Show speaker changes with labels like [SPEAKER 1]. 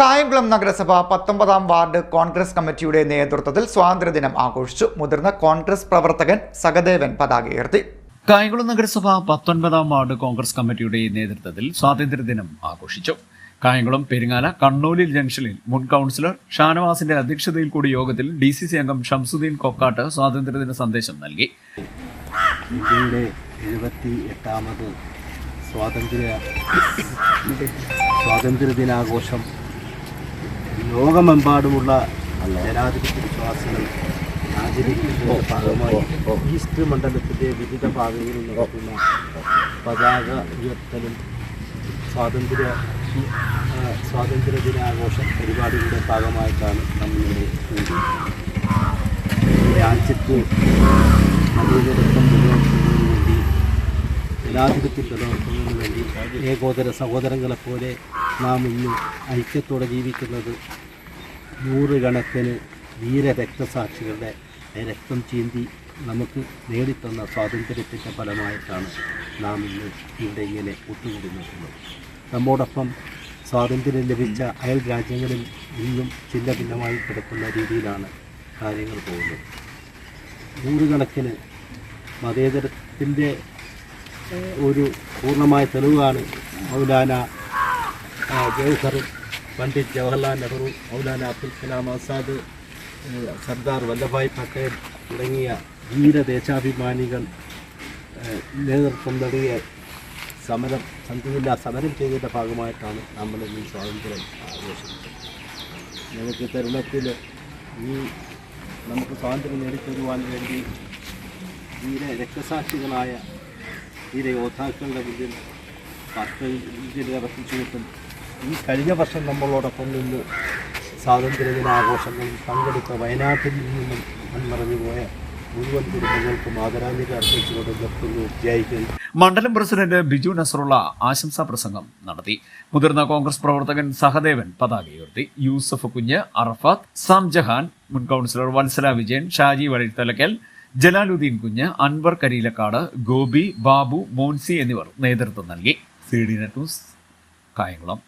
[SPEAKER 1] കായംകുളം നഗരസഭ പത്തൊമ്പതാം വാർഡ് കോൺഗ്രസ് കമ്മിറ്റിയുടെ നേതൃത്വത്തിൽ സ്വാതന്ത്ര്യദിനം ആഘോഷിച്ചു. മുതിർന്ന കോൺഗ്രസ് പ്രവർത്തകൻ സഹദേവൻ പതാക ഉയർത്തി.
[SPEAKER 2] കായംകുളം നഗരസഭ പത്തൊൻപതാം വാർഡ് കോൺഗ്രസ് കമ്മിറ്റിയുടെ നേതൃത്വത്തിൽ സ്വാതന്ത്ര്യദിനം ആഘോഷിച്ചു. കായംകുളം പെരിങ്ങാല കണ്ണൂലിൽ ജംഗ്ഷനിൽ മുൻ കൗൺസിലർ ഷാനവാസിന്റെ അധ്യക്ഷതയിൽ കൂടി യോഗത്തിൽ ഡി സി സി അംഗം ഷംസുദ്ദീൻ കൊക്കാട്ട് സ്വാതന്ത്ര്യദിന സന്ദേശം നൽകി.
[SPEAKER 3] ഇന്ത്യയുടെ എഴുപത്തി എട്ടാമത് സ്വാതന്ത്ര്യ സ്വാതന്ത്ര്യ ദിനാഘോഷം ലോകമെമ്പാടുമുള്ള ജനാധിപത്യ വിശ്വാസികൾ ആചരിക്കുന്നതിന്റെ ഭാഗമായി ഈസ്റ്റ് മണ്ഡലത്തിന്റെ വിവിധ ഭാഗങ്ങളിൽ നടക്കുന്ന പതാക ഉയർത്തലും സ്വാതന്ത്ര്യ സ്വാതന്ത്ര്യ ദിനാഘോഷ പരിപാടികളുടെ ഭാഗമായിട്ടാണ് നമ്മളിവിടെ കൂടിയത് രാജ്യത്ത് മതേതരത്വം നിലനിർത്തുന്നതിന് വേണ്ടി ജനാധിപത്യം നിലനിർത്തുന്നതിന് വേണ്ടി ഏകോദര സഹോദരങ്ങളെപ്പോലെ നാം ഇന്ന് ഐക്യത്തോടെ ജീവിക്കുന്നത് നൂറുകണക്കിന് വീര രക്തസാക്ഷികളുടെ രക്തം ചീന്തി നമുക്ക് നേടിത്തന്ന സ്വാതന്ത്ര്യത്തിന്റെ ഫലമായിട്ടാണ് നാം ഇന്ന് ഇവിടെ ഇങ്ങനെ ഒത്തുകൂടി നിൽക്കുന്നത് നമ്മോടൊപ്പം സ്വാതന്ത്ര്യം ലഭിച്ച അയൽ രാജ്യങ്ങളിൽ ഇന്നും ചില്ല ഭിന്നമായി കിടക്കുന്ന രീതിയിലാണ് കാര്യങ്ങൾ പോകുന്നത്. നൂറുകണക്കിന് മതേതരത്തിന്റെ ഒരു പൂർണമായ തെളിവാണ് മൗലാന ജവഹർ പണ്ഡിറ്റ് ജവഹർലാൽ നെഹ്റു മൗലാന അബ്ദുൽ കലാം ആസാദ് സർദാർ വല്ലഭായ് പട്ടേൽ തുടങ്ങിയ ധീര ദേശാഭിമാനികൾ നേതൃത്വം നൽകിയ സമരം സന്ധിയില്ല സമരം ചെയ്തതിന്റെ ഭാഗമായിട്ടാണ് നമ്മൾ ഈ സ്വാതന്ത്ര്യം ആഘോഷിക്കുന്നത്. നമുക്ക് തരുണത്തിൽ ഈ നമുക്ക് സ്വാതന്ത്ര്യം നേടിത്തരുവാൻ വേണ്ടി ധീര രക്തസാക്ഷികളായ ധീര യോദ്ധാക്കളുടെ മുന്നിൽ പത്ത് അർപ്പിച്ചുകൊണ്ടും ഈ കഴിഞ്ഞ വർഷം നമ്മളോടൊപ്പം നിന്ന് സ്വാതന്ത്ര്യദിനാഘോഷങ്ങളിൽ പങ്കെടുത്ത വയനാട്ടിൽ നിന്നും മൺമറഞ്ഞു പോയ മുഴുവൻ കുടുംബങ്ങൾക്കും ആദരാഞ്ജലി അർപ്പിച്ചുകൊണ്ട് നിർത്തുന്നു.
[SPEAKER 2] മണ്ഡലം പ്രസിഡന്റ് ബിജു നസറുള്ള ആശംസാ പ്രസംഗം നടത്തി. മുതിർന്ന കോൺഗ്രസ് പ്രവർത്തകൻ സഹദേവൻ പതാക ഉയർത്തി യൂസഫ് കുഞ്ഞ് അറഫാത്ത് സാം ജഹാൻ മുൻ കൗൺസിലർ വത്സല വിജയൻ ഷാജി വഴിത്തലക്കൽ ജലാലുദ്ദീൻ കുഞ്ഞ് അൻവർ കരീലക്കാട് ഗോപി ബാബു മോൻസി എന്നിവർ നേതൃത്വം നൽകി. C D net news Kayamkulam.